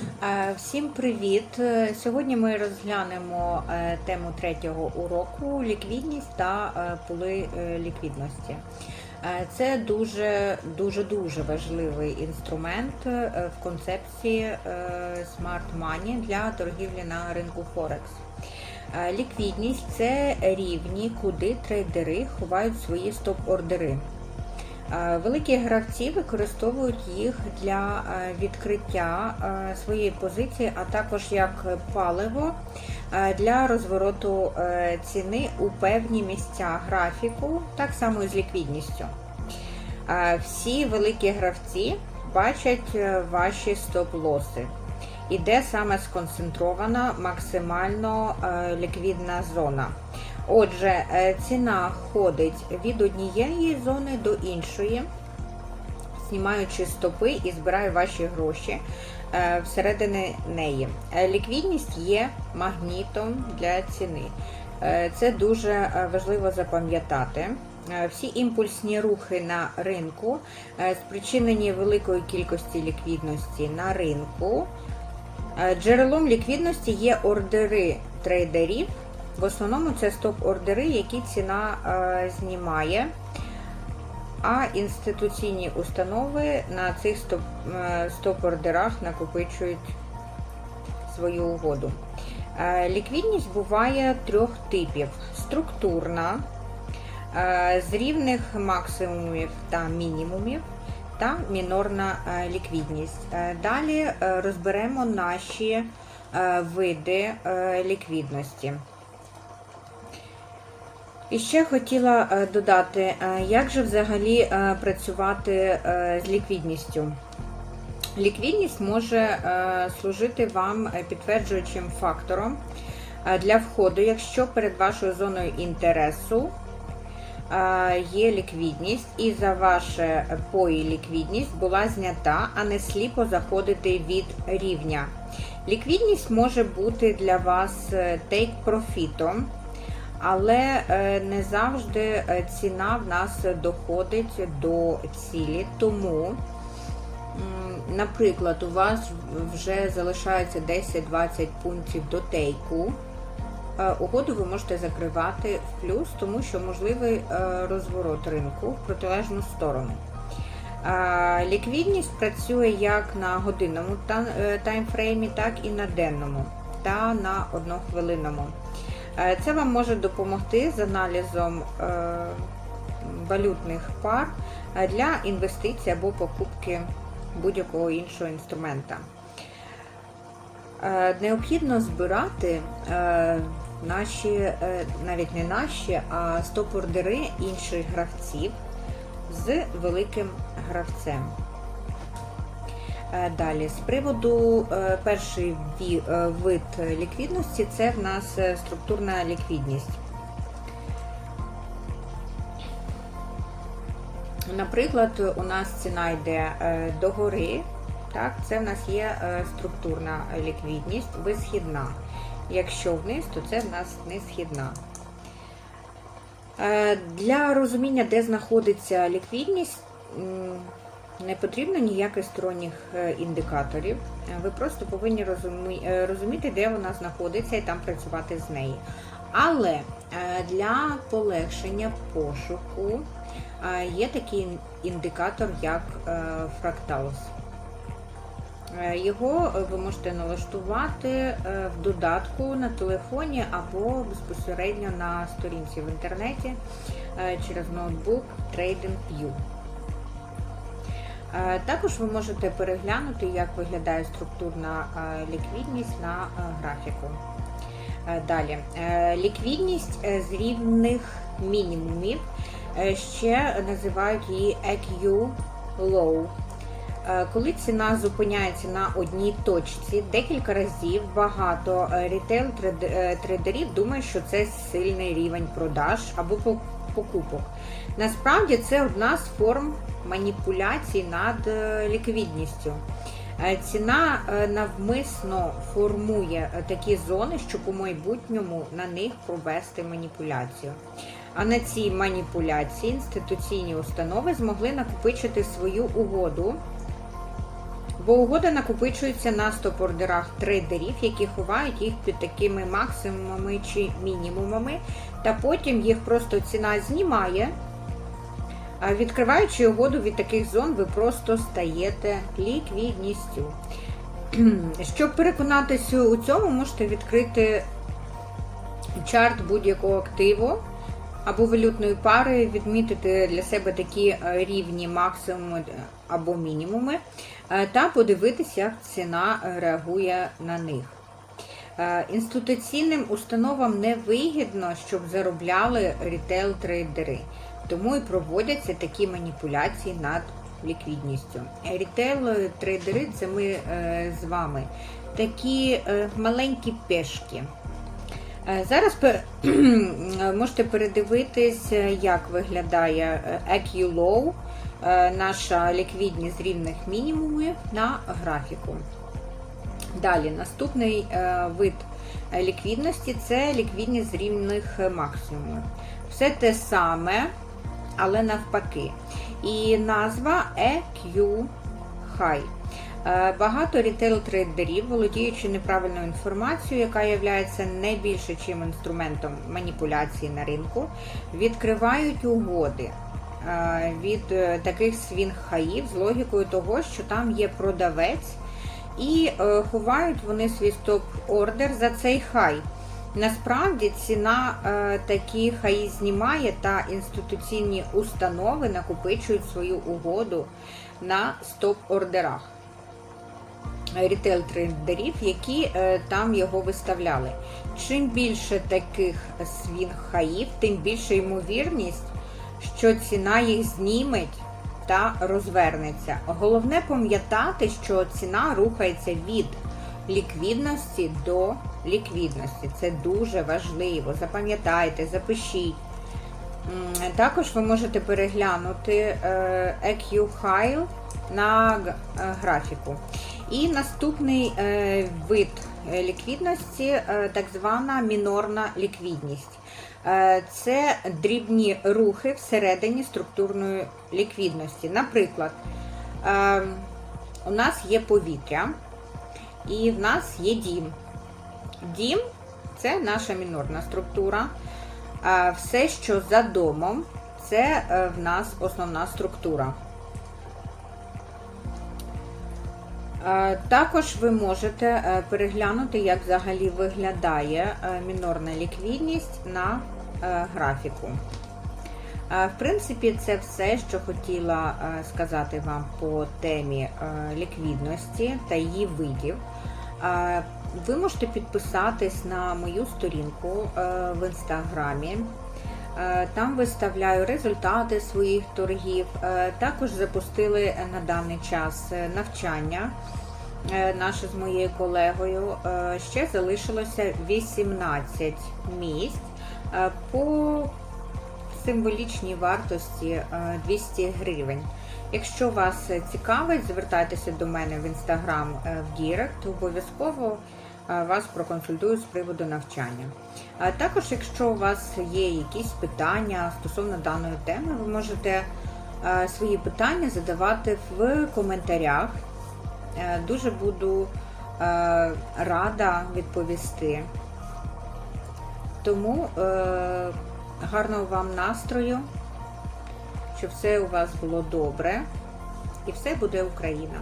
Е, Всім привіт! Е, Сьогодні ми розглянемо е, тему третього уроку ліквідність та поли е, ліквідності. Це дуже дуже дуже важливий інструмент в концепції Smart Money для торгівлі на ринку Форекс. Ліквідність це рівні, куди трейдери ховають свої стоп-ордери. Е, Великі гравці використовують їх для е, відкриття е, своєї позиції, а також як паливо для розвороту ціни у певні місця графіку, так само і з ліквідністю. Всі великі гравці бачать ваші стоп-лоси. І де саме сконцентрована максимально ліквідна зона. Отже, е, ціна ходить від однієї зони до іншої, знімаючи стопи і збирає ваші гроші е, всередини неї. Е, Ліквідність є магнітом для ціни. Це дуже важливо запам'ятати. Всі імпульсні рухи на ринку спричинені великою кількості ліквідності на ринку. Джерелом ліквідності є ордери трейдерів. В основному це стоп-ордери, які ціна е, знімає, а інституційні установи на цих е, стоп-ордерах накопичують свою угоду. Е, ліквідність буває трьох типів: структурна, з рівних максимумів та мінімумів. Та мінорна ліквідність. Далі розберемо наші види ліквідності. І ще хотіла е, додати, е, як же взагалі е, працювати з ліквідністю. Ліквідність може служити вам підтверджуючим фактором для входу, якщо перед вашою зоною інтересу є ліквідність, і за ваше пої ліквідність була знята, а не сліпо заходити від рівня. Ліквідність може бути для вас тейк-профітом, але е, не завжди е, ціна в нас доходить до цілі. Тому, наприклад, у вас вже залишається 10-20 пунктів до тейку. Е, Угоду ви можете закривати в плюс, тому що можливий розворот ринку в протилежну сторону. Ліквідність працює як на годинному таймфреймі, так і на денному та на однохвилинному. Е, Це вам може допомогти з аналізом е, валютних пар для інвестицій або покупки будь-якого іншого інструмента. Е, Необхідно збирати наші, навіть не наші, а стоп-ордери інших гравців з великим гравцем. Е, Далі, з приводу е, перший е, вид ліквідності, це в нас структурна ліквідність. Наприклад, у нас ціна йде догори, так, це в нас є структурна ліквідність, висхідна. Якщо вниз, то це в нас несхідна. Для розуміння, де знаходиться ліквідність, не потрібно ніяких сторонніх е, індикаторів. Е, Ви просто повинні е, розуміти, де вона знаходиться, і там працювати з неї. Але для полегшення пошуку є такий індикатор, як. Е, Його ви можете налаштувати в додатку на телефоні або безпосередньо на сторінці в інтернеті через ноутбук TradingView. Е, Також ви можете переглянути, як виглядає структурна е, ліквідність на е, графіку. Далі, ліквідність з рівних мінімумів ще називають її EQ Low. Коли ціна зупиняється на одній точці декілька разів, багато рітейл трейдерів думають, що це сильний рівень продаж або покупок. Насправді це одна з форм маніпуляцій над е, ліквідністю. Е, Ціна е, навмисно формує такі зони, щоб у майбутньому на них провести маніпуляцію. А на цій маніпуляції інституційні установи змогли накопичити свою угоду бо угода накопичується на стоп-ордерах трейдерів, які ховають їх під такими максимумами чи мінімумами, та потім їх просто ціна знімає. Відкриваючи угоду від таких зон, ви просто стаєте ліквідністю. Щоб переконатися у цьому, можете відкрити чарт будь-якого активу або валютної пари, відмітити для себе такі е, рівні максимуми або мінімуми, е, та подивитися, як ціна реагує на них. Е, Інституційним установам не вигідно, щоб заробляли рітейл-трейдери, тому і проводяться такі маніпуляції над ліквідністю. Рітейл-трейдери це ми з вами такі маленькі пешки. Е, Зараз пе- можете передивитись, е, як виглядає е, EQ-Low, е, наша ліквідність рівних мінімумів на графіку. Далі, наступний е, вид е, ліквідності це ліквідність рівних е, максимумів. Все те саме, але навпаки. І назва EQ High. Е, Багато рітейл-трейдерів, володіючи неправильною інформацією, яка є не більше чим інструментом маніпуляції на ринку, відкривають угоди е, від е, таких свінг-хаїв з логікою того, що там є продавець, і ховають вони свій стоп-ордер за цей хай. Насправді ціна такі хаї знімає та інституційні установи накопичують свою угоду на стоп-ордерах рітейл-трейдерів, які е, там його виставляли. Чим більше таких свінг-хаїв, тим більша ймовірність, що ціна їх зніметь та розвернеться. Головне пам'ятати, що ціна рухається від ліквідності до ліквідності. Це дуже важливо. Запам'ятайте, запишіть. Також ви можете переглянути е, EQ High на е, графіку. І наступний е, вид е, ліквідності, е, так звана мінорна ліквідність. Це дрібні рухи всередині структурної ліквідності. Наприклад, у нас є повітря і в нас є дім. Дім це наша мінорна структура. Все, що за домом, це в нас основна структура. Також ви можете е, переглянути, як взагалі виглядає е, мінорна ліквідність на е, графіку. Е, В принципі, це все, що хотіла е, сказати вам по темі е, ліквідності та її видів. Е, Ви можете підписатись на мою сторінку е, в інстаграмі. Е, Там виставляю результати своїх торгів. Е, Також запустили на даний час е, навчання наше з моєю колегою. Ще залишилося 18 місць по символічній вартості е, 200 гривень. Якщо вас цікавить, звертайтеся до мене в інстаграм в Дірект, обов'язково вас проконсультую з приводу навчання. Також, якщо у вас є якісь питання стосовно даної теми, ви можете свої питання задавати в коментарях. Е, Дуже буду рада відповісти. Тому е, гарного вам настрою, щоб все у вас було добре і все буде Україна.